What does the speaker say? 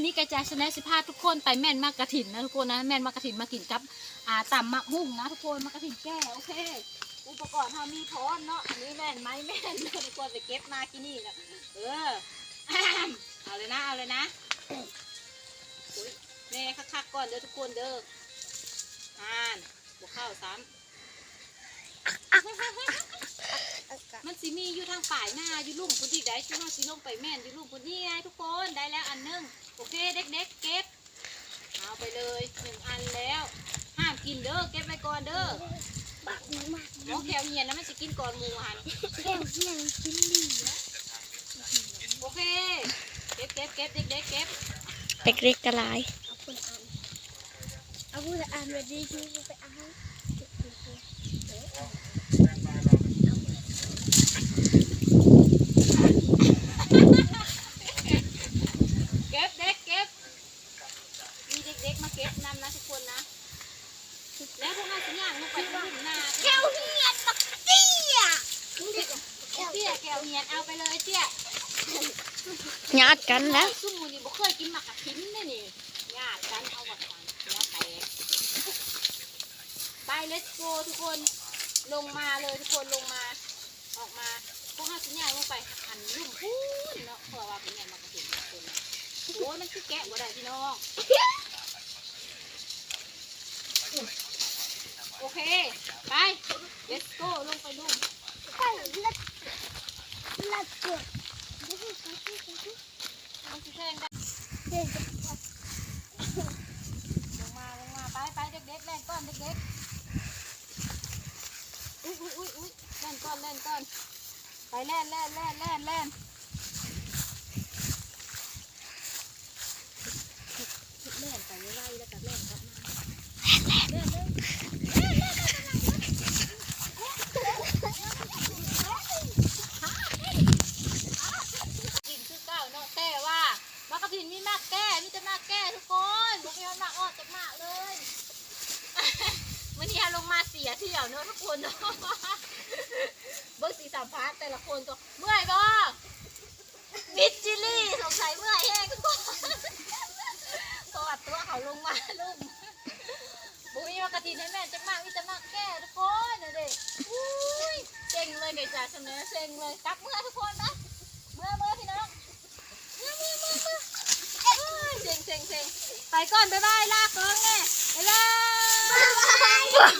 อนี้กระจายชนะสิพาทุกคนไปแม่นมากกระถินนะทุกคนนะแม่นมากกระถินมากินกับอ่าตำมักหุ่งนะทุกคนมากระถินแก้โอเค อุปกรณ์เรามีพร้อมเนาะอันนี้แม่นไหมแม่นเนาะทุกคนไปเก็บมาที่นี่นะเออเอาเลยนะเอาเลยนะอุ๊ยแน่คักๆก่อนเด้อทุกคนเด้ออ่านบวกข้าวซ้ำ มันสิมีอยู่ทางป่ายหน้าอยู่ลุ่มพื้นที่ใดที่น้องสิลงไปแม่นอยู่ลุ่มพื้นที่ไงทุกคนได้แล้วอันหนึงโอเคเด็กๆเก็บเอาไปเลยหนึ่งอันแล้ว ห้ามกินเด้อเก็บไว้ก่อนเด้อบักมากน้องแถวเงียนนะมันจะกินก่อนหมูหันแก้วเสียงกินดีนะโอเคเก็บเก็บเก็บเด็กๆเก็บเล็กๆกระลายเอาคนอ่านเอาพูดอ่านแบบนี้คือไปอ่าน เก็บเด็กเก็บมีเด็กๆมาเก็บนำนะทุกคนนะ แล้วพวกเราสัญญาณลงไปที่หลุมนา แก้วเหียดบักเตี้ย เตี้ยแก้วเงียนเอาไปเลยเตี้ยญาติกันแล้วซุ่มมูนี่บ่เคยกินหมักกะทินเลยนี่ญาติกันเอาวัดกันหัวแตกไป let's go ทุกคนลงมาเลยทุกคนลงมา ออกมาพวกเราสัญญาณลงไปหันลุ่มพูนเนาะเผื่อว่าเป็นไงหมักกะทินทุกคนนะโอ้ยมันคือแกะบ่ได้พี่น้องโอเค ไป let's go ลงไปลุ่มไปลัด ลัดเกิดมันสิแทงได้เด็กลงมาลงมาไปไปเด็กๆเล่นก้อนเด็กๆอุ้ยอุ้ยอุ้ยอุ้ยเล่นก้อนเล่นก้อนไปเล่นเล่นเล่นเล่นเล่นเล่นไปไล่แล้วก็เล่นกลับมาเล่นเล่นกินคือเก้าเนาะแต่ว่ามา กระถินมีมากแก้มีแต่มากแก้ทุกคนบุกเอวมากออกจากมากเลยวันนี้ลงมาเสียเที่ยวเนอะทุกคนเนาะเบิร์สีสามพาร์ทแต่ละคนตัวเมื่อยบ่มิดจิลี่สงสัยเมื่อยแห้งทุกคนเพราะว่าตัวเขาลงมาลุ่มบุยมากระตินให้แม่จะมากวิจะมากแก้ทุกคนนะเด็กอุ้ยเซ็งเลยเดี๋ยวจะเสนอเซ็งเลยกลับเมื่อทุกคนนะเมื่อเมื่อพี่น้องเมื่อเมื่อเมื่อเมื่อเอ้ย เซ็งเซ็งไปก่อน บ๊ายบาย ลากกองแม่บ๊ายบาย